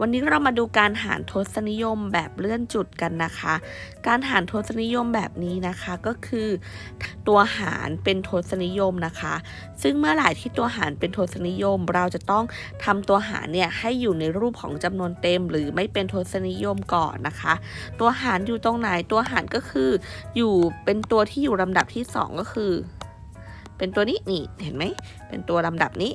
วันนี้เรามาดูการหารทศนิยมแบบเลื่อนจุดกันนะคะ การหารทศนิยมแบบนี้นะคะก็คือ ตัวหารเป็นทศนิยมนะคะ ซึ่งเมื่อไหร่ที่ตัวหารเป็นทศนิยม เราจะต้องทำตัวหารเนี่ยให้อยู่ในรูปของจำนวนเต็ม หรือไม่เป็นทศนิยมก่อนนะคะ ตัวหารอยู่ตรงไหนตัวหารก็คือ อยู่เป็นตัวที่อยู่ลำดับที่สองก็คือ เป็นตัวนี้นี่เห็นไหมเป็นตัวลำดับนี้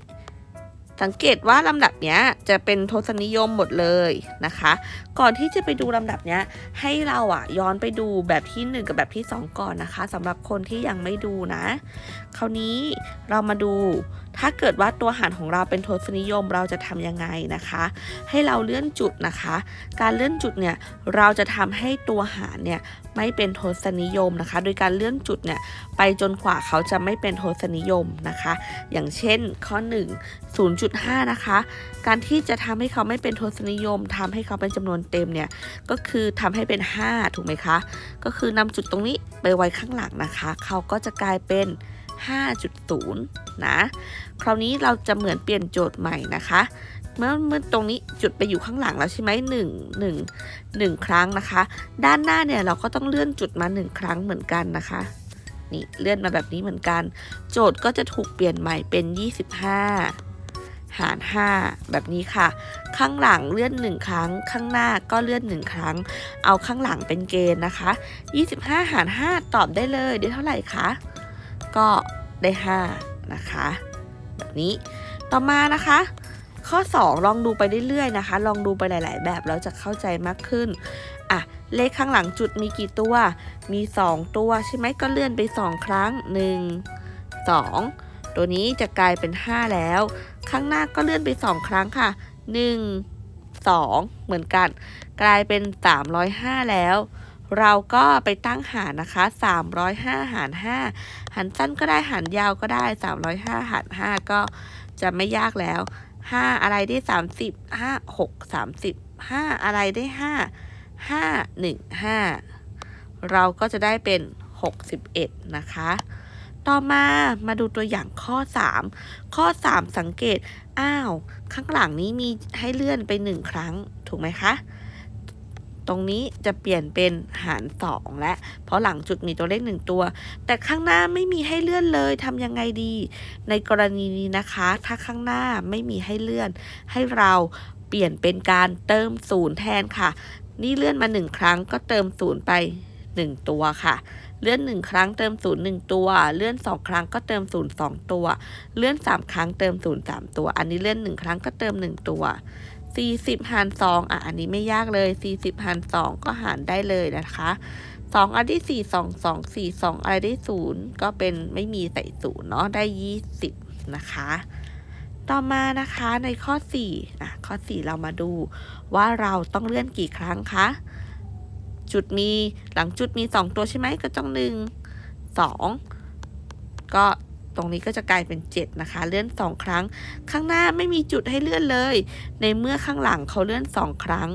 สังเกตว่าลำดับเนี้ยจะเป็นทศนิยมหมดเลยนะคะ ก่อนที่จะไปดูลำดับเนี้ยให้เราอะย้อนไปดูแบบที่ 1 กับแบบที่ 2 ก่อนนะคะสำหรับคนที่ยังไม่ดูนะ คราวนี้เรามาดู ถ้าเกิดว่าตัวหารของเราเป็นทศนิยมเราจะทำยังไงนะคะ ให้เราเลื่อนจุดนะคะ การเลื่อนจุดเนี่ยเราจะทำให้ตัวหารเนี่ยไม่เป็นทศนิยมนะคะ โดยการเลื่อนจุดเนี่ยไปจนกว่าเขาจะไม่เป็นทศนิยมนะคะ อย่างเช่นข้อ 1 0.5 นะคะ การที่จะทำให้เขาไม่เป็นทศนิยมทำให้เขาเป็นจำนวนเต็มเนี่ยก็คือทำให้เป็น 5 ถูกไหมคะ ก็คือนำจุดตรงนี้ไปไว้ข้างหลังนะคะ เขาก็จะกลายเป็น 5.0 นะ คราวนี้เราจะเหมือนเปลี่ยนโจทย์ใหม่นะคะ เมื่อเมื่อตรงนี้จุดไปอยู่ข้างหลังแล้วใช่ไหมหนึ่งหนึ่งหนึ่งครั้งนะคะ ด้านหน้าเนี่ยเราก็ต้องเลื่อนจุดมาหนึ่งครั้งเหมือนกันนะคะนี่เลื่อนมาแบบนี้เหมือนกัน โจทย์ก็จะถูกเปลี่ยนใหม่เป็น 25 หาร 5 แบบนี้ค่ะ ข้างหลังเลื่อน 1 ครั้ง ข้างหน้าก็เลื่อน 1 ครั้ง เอาข้างหลังเป็นเกณฑ์นะคะ 25 หาร 5 ตอบได้เลยได้เท่าไหร่คะ ก็ได้ 5 นะคะ แบบนี้ต่อมานะคะ ข้อ 2 ลองดูไปเรื่อยๆนะคะ ลองดูไปหลาย ๆ แบบแล้วจะเข้าใจมากขึ้นอะเลขข้างหลังจุดมีกี่ตัว มี 2 ตัวใช่ไหมก็เลื่อนไป 2 ครั้ง 1 2 ตัวนี้จะกลายเป็น 5 แล้ว ข้างหน้าก็เลื่อนไป 2 ครั้งค่ะ 1 2 เหมือนกัน กลายเป็น 305 แล้ว เราก็ไปตั้งหารนะคะ 305 หาร 5 หารสั้นก็ได้หารยาวก็ได้ 305 หาร 5 ก็จะไม่ยากแล้ว 5 อะไรได้ 30 5 6 30 5 อะไรได้ 5 5 1 5 เราก็จะได้เป็น 61 นะคะ ต่อมามาดูตัวอย่างข้อ 3 ข้อ 3 สังเกต อ้าว ข้างหลังนี้มีให้เลื่อนไป 1 ครั้ง ถูกไหมคะ ตรงนี้จะเปลี่ยนเป็นหาร 2 และ เพราะหลังจุดมีตัวเลข 1 ตัว แต่ข้างหน้าไม่มีให้เลื่อนเลยทำยังไงดี ในกรณีนี้นะคะ ถ้าข้างหน้าไม่มีให้เลื่อน ให้เราเปลี่ยนเป็นการเติมศูนย์แทนค่ะ นี่เลื่อนมา 1 ครั้งก็เติมศูนย์ไป 1 ตัวค่ะเลื่อน 1 ครั้งเติมศูนย์1ตัว เลื่อน 2 ครั้งก็เติมศูนย์2ตัว เลื่อน 3 ครั้งเติมศูนย์3ตัว อันนี้เลื่อน 1 ครั้งก็เติม 1 ตัว 40 หาร 2 อะ อันนี้ไม่ยากเลย 40 หาร 2 ก็หารได้เลยนะคะ 2 อันที่ 4 2 2 4 2 อะไรได้ 0 ก็เป็นไม่มีใส่ศูนย์เนาะ ได้ 20 นะคะ ต่อมานะคะในข้อ 4 อะ ข้อ 4 เรามาดูว่าเราต้องเลื่อนกี่ครั้งคะ จุดมีหลังจุดมี 2 ตัวใช่ไหมก็ต้อง 1 2 ก็ ตรงนี้ก็จะกลายเป็น 7 นะคะ เลื่อน 2 ครั้ง ข้างหน้าไม่มีจุดให้เลื่อนเลย ในเมื่อข้างหลังเขาเลื่อน 2 ครั้ง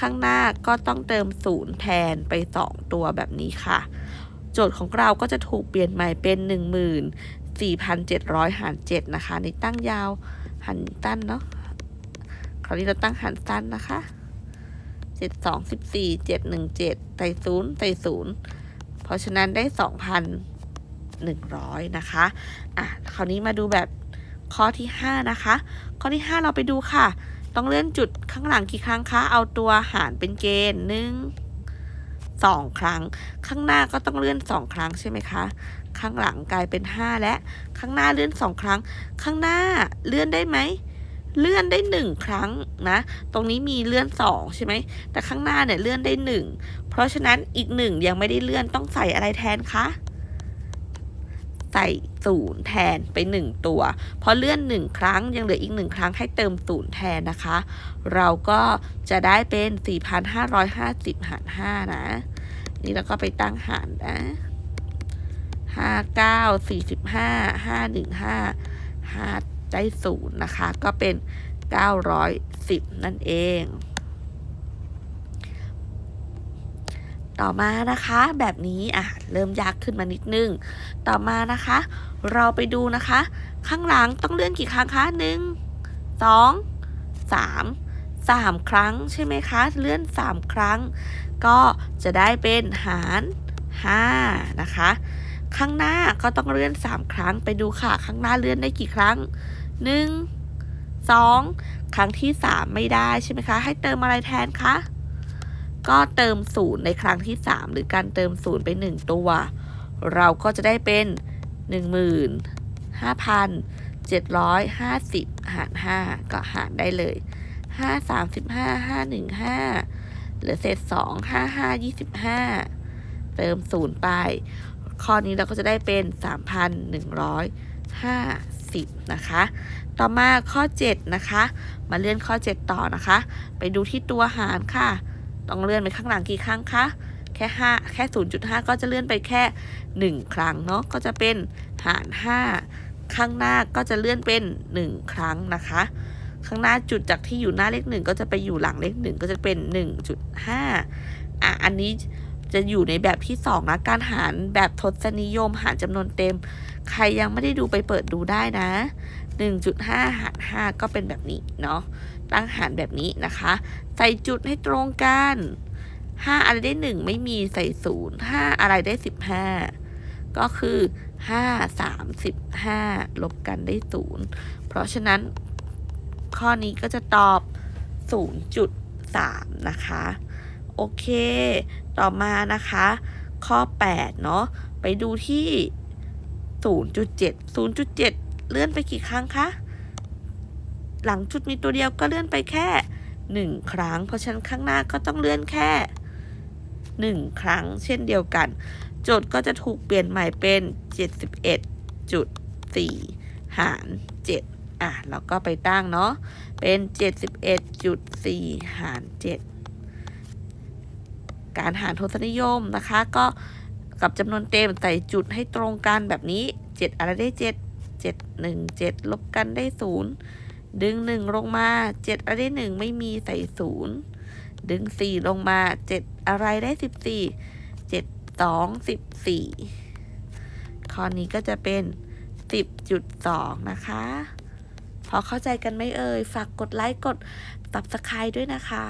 ข้างหน้าก็ต้องเติมศูนย์แทนไป 2 ตัวแบบนี้ค่ะ โจทย์ของเราก็จะถูกเปลี่ยนใหม่เป็น 14,700 หาร 7 นะคะในตั้งยาวหันตั้นเนาะคราวนี้เราตั้งหันสั้นนะคะ7 2 14 7 1 7ไต่ศูนย์ไต่ศูนย์เพราะฉะนั้นได้2,100นะคะอะคราวนี้มาดูแบบข้อที่ 5 นะคะ ข้อที่ 5 เราไปดูค่ะ ต้องเลื่อนจุดข้างหลังกี่ครั้งคะ เอาตัวหารเป็นเกณฑ์หนึ่งสองครั้ง ข้างหน้าก็ต้องเลื่อน2ครั้งใช่ไหมคะ ข้างหลังกลายเป็น 5 และ ข้างหน้าเลื่อน2ครั้ง ข้างหน้าเลื่อนได้ไหม เลื่อนได้ 1 ครั้งนะ ตรงนี้มีเลื่อน 2 ใช่ไหม แต่ข้างหน้าเนี่ยเลื่อนได้ 1 เพราะฉะนั้นอีก 1 ยังไม่ได้เลื่อนต้องใส่อะไรแทนคะ ใส่ศูนย์แทนไป 1 ตัว พอเลื่อน 1 ครั้งยังเหลืออีก 1 ครั้งให้เติมศูนย์แทนนะคะ เราก็จะได้เป็น 4,550 หาร 5 นะ นี่เราก็ไปตั้งหารนะ 59 45 515 5ได้ศูนย์นะคะ ก็เป็น 910 นั่นเอง ต่อมานะคะ แบบนี้อะเริ่มยากขึ้นมานิดนึง ต่อมานะคะ เราไปดูนะคะ ข้างหลังต้องเลื่อนกี่ครั้งคะหนึ่งสองสาม3ครั้งใช่ไหมคะ เลื่อน3ครั้ง ก็จะได้เป็นหาร5นะคะ ข้างหน้าก็ต้องเลื่อน3ครั้งไปดูค่ะ ข้างหน้าเลื่อนได้กี่ครั้ง1 2ครั้งที่3ไม่ได้ใช่ไหมคะ ให้เติมอะไรแทนคะ ก็เติม0ในครั้งที่ 3 หรือการเติม0ไป 1 ตัว เราก็จะได้เป็น 15,750 หาร 5 ก็หารได้เลย 5 35 5 1 5เหลือเศษ 2 5 5 25 เติม0ไป ข้อนี้เราก็จะได้เป็น 3,150 นะคะ ต่อมาข้อ 7 นะคะ มาเลื่อนข้อ 7 ต่อนะคะ ไปดูที่ตัวหารค่ะ ต้องเลื่อนไปข้างหลังกี่ครั้งคะ แค่5แค่0.5 ก็จะเลื่อนไปแค่ 1 ครั้งเนาะ ก็จะเป็นหาร 5 ข้างหน้าก็จะเลื่อนเป็น 1 ครั้งนะคะ ข้างหน้าจุดจากที่อยู่หน้าเลข 1 ก็จะไปอยู่หลังเลข 1 ก็จะเป็น 1.5 อะ อันนี้จะอยู่ในแบบที่ 2 นะ การหารแบบทศนิยมหารจำนวนเต็ม ใครยังไม่ได้ดูไปเปิดดูได้นะ 1.5 หาร 5 ก็เป็นแบบนี้เนาะ ตั้งหารแบบนี้นะคะ ใส่จุดให้ตรงกัน 5 อะไรได้ 1 ไม่มีใส่ 0 5 อะไรได้ 15 ก็คือ 5 35 ลบกันได้ 0 เพราะฉะนั้นข้อนี้ก็จะตอบ 0.3 นะคะ โอเค ต่อมานะคะ ข้อ 8 เนาะไปดูที่ 0.7 0.7 เลื่อนไปกี่ครั้งคะ หลังจุดมีตัวเดียวก็เลื่อนไปแค่ 1 ครั้ง เพราะฉะนั้นข้างหน้าก็ต้องเลื่อนแค่ 1 ครั้ง เช่นเดียวกัน โจทย์ก็จะถูกเปลี่ยนใหม่เป็น 71.4 หาร 7 อะเราก็ไปตั้งเนาะ เป็น 71.4 หาร 7 การหารทศนิยมนะคะก็กับจำนวนเต็มใส่จุดให้ตรงกันแบบนี้ 7 อะไรได้ 7 7 1 7 ลบกันได้ 0 ดึง1ลงมา7อะไรได้1ไม่มีใส่0ดึง4ลงมา7อะไรได้14 7 2 14ข้อนี้ก็จะเป็น10.2นะคะ พอเข้าใจกันไหมเอ่ย ฝากกดไลค์กด subscribe ด้วยนะคะ